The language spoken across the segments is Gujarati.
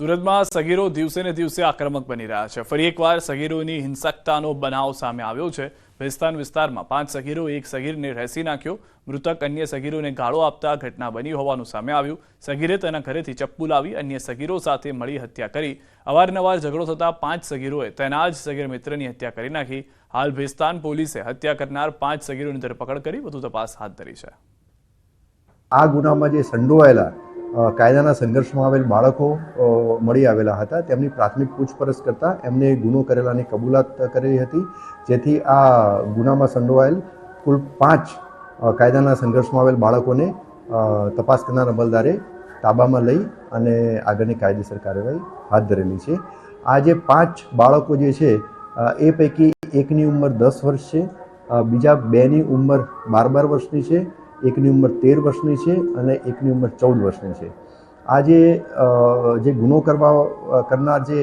સુરતમાં સગીરો દિવસે ને દિવસે આક્રમક બની રહ્યા છે. ફરી એકવાર સગીરોની હિંસકતાનો બનાવ સામે આવ્યો છે. ભેસ્તાન વિસ્તારમાં પાંચ સગીરો, એક સગીરને રહેસી નાખ્યો. મૃતક અન્ય સગીરોને ગાળો આપતા ઘટના બની હોવાનું સામે આવ્યું. સગીરે તેના ઘરેથી ચપ્પુ લાવી અન્ય સગીરો સાથે મળી હત્યા કરી. અવારનવાર ઝઘડો થતા પાંચ સગીરોએ તેના જ સગીર મિત્રની હત્યા કરી નાખી. હાલ ભેસ્તાન પોલીસે હત્યા કરનાર પાંચ સગીરોની ધરપકડ કરી વધુ તપાસ હાથ ધરી છે. આ ગુનામાં જે સંડોવાયેલા કાયદાના સંઘર્ષમાં આવેલ બાળકો મળી આવેલા હતા. તેમની પ્રાથમિક પૂછપરછ કરતાં એમને ગુનો કરેલાની કબૂલાત કરેલી હતી, જેથી આ ગુનામાં સંડોવાયેલ કુલ પાંચ કાયદાના સંઘર્ષમાં આવેલ બાળકોને તપાસ કરનાર અમલદારે તાબામાં લઈ અને આગળની કાયદેસર કાર્યવાહી હાથ ધરેલી છે. આ જે પાંચ બાળકો જે છે એ પૈકી એકની ઉંમર દસ વર્ષ છે બીજા બેની ઉંમર બાર બાર વર્ષની છે એકની ઉંમર તેર વર્ષની છે અને એકની ઉંમર ચૌદ વર્ષની છે. આ જે જે ગુનો કરવા કરનાર જે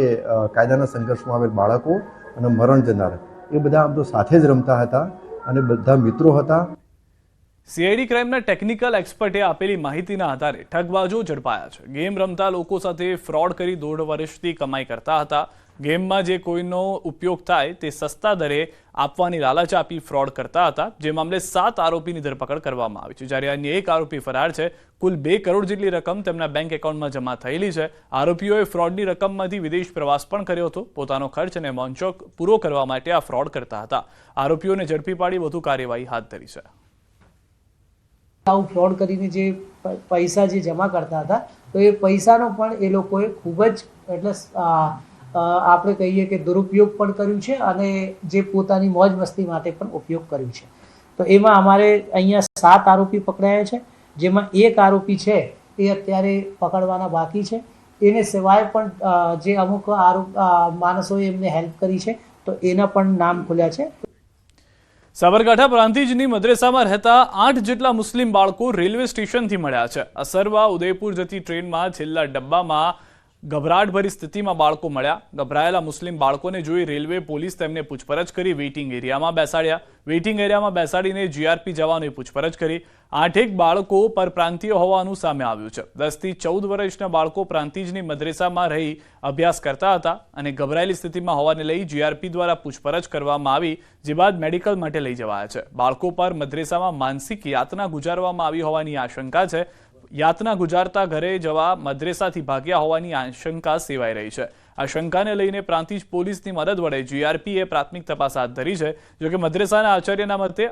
કાયદાના સંઘર્ષમાં આવેલ બાળકો અને મરણ જનાર, એ બધા આમ તો સાથે જ રમતા હતા અને બધા મિત્રો હતા. સીઆઈડી ક્રાઇમના ટેકનિકલ એક્સપર્ટે આપેલી માહિતીના આધારે ઠગબાજો ઝડપાયા છે. ગેમ રમતા લોકો સાથે ફ્રોડ કરી દોઢ વર્ષથી કમાઈ કરતા હતા. ગેમમાં જે કોઈનો ઉપયોગ થાય તે સસ્તા દરે આપવાની લાલચ આપી ફ્રોડ કરતા હતા. જે મામલે સાત આરોપીની ધરપકડ કરવામાં આવી છે. જ્યારે અન્ય એક આરોપી ફરાર છે. કુલ બે કરોડ જેટલી રકમ તેમના બેંક એકાઉન્ટમાં જમા થયેલી છે. આરોપીઓએ ફ્રોડની રકમમાંથી વિદેશ પ્રવાસ પણ કર્યો હતો. પોતાનો ખર્ચ અને મોનચોક પૂરો કરવા માટે આ ફ્રોડ કરતા હતા. આરોપીઓને ઝડપી પાડી વધુ કાર્યવાહી હાથ ધરી છે. આવું ફ્રોડ કરીને જે પૈસા જે જમા કરતા હતા, તો એ પૈસાનો પણ એ લોકોએ ખૂબ જ, એટલે આપણે કહીએ કે દુરુપયોગ પણ કર્યું છે અને જે પોતાની મોજ મસ્તી માટે પણ ઉપયોગ કર્યું છે. તો એમાં અમારે અહીંયા સાત આરોપી પકડાયા છે, જેમાં એક આરોપી છે, એ અત્યારે પકડવાના બાકી છે. એને સિવાય પણ જે અમુક આરોપ માણસોએ એમને હેલ્પ કરી છે, તો એના પણ નામ ખુલ્યા છે. સાબરકાંઠા પ્રાંતિજની મદ્રેસામાં રહેતા આઠ જેટલા મુસ્લિમ બાળકો રેલવે સ્ટેશનથી મળ્યા છે. અસરવા ઉદયપુર જતી ટ્રેનમાં છેલ્લા ડબ્બામાં ગભરાટભરી સ્થિતિમાં બાળકો મળ્યા. ગભરાયેલા મુસ્લિમ બાળકોને જોઈ રેલવે પોલીસ તેમને પૂછપરછ કરી, વેઇટિંગ એરિયામાં બેસાડ્યા. વેઇટિંગ એરિયામાં બેસાડીને જીઆરપી જવાનોએ પૂછપરછ કરી. આઠેક બાળકો પર પ્રાંતિય હોવાનું સામે આવ્યું છે. દસથી ચૌદ વર્ષના બાળકો પ્રાંતિજની મદ્રેસામાં રહી અભ્યાસ કરતા હતા અને ગભરાયેલી સ્થિતિમાં હોવાને લઈ જીઆરપી દ્વારા પૂછપરછ કરવામાં આવી, જે બાદ મેડિકલ માટે લઈ જવાયા છે. બાળકો પર મદ્રેસામાં માનસિક યાતના ગુજારવામાં આવી હોવાની આશંકા છે. યાતના ગુજારતા ઘરે જવા મદ્રેસાથી ભાગ્યા હોવાની આશંકા સેવાઈ રહી છે. આ શંકાને લઈને પ્રાંતિજ પોલીસની મદદ વડે જીઆરપીએ પ્રાથમિક તપાસ હાથ ધરી છે. જોકે મદ્રેસાના આચાર્યના મતે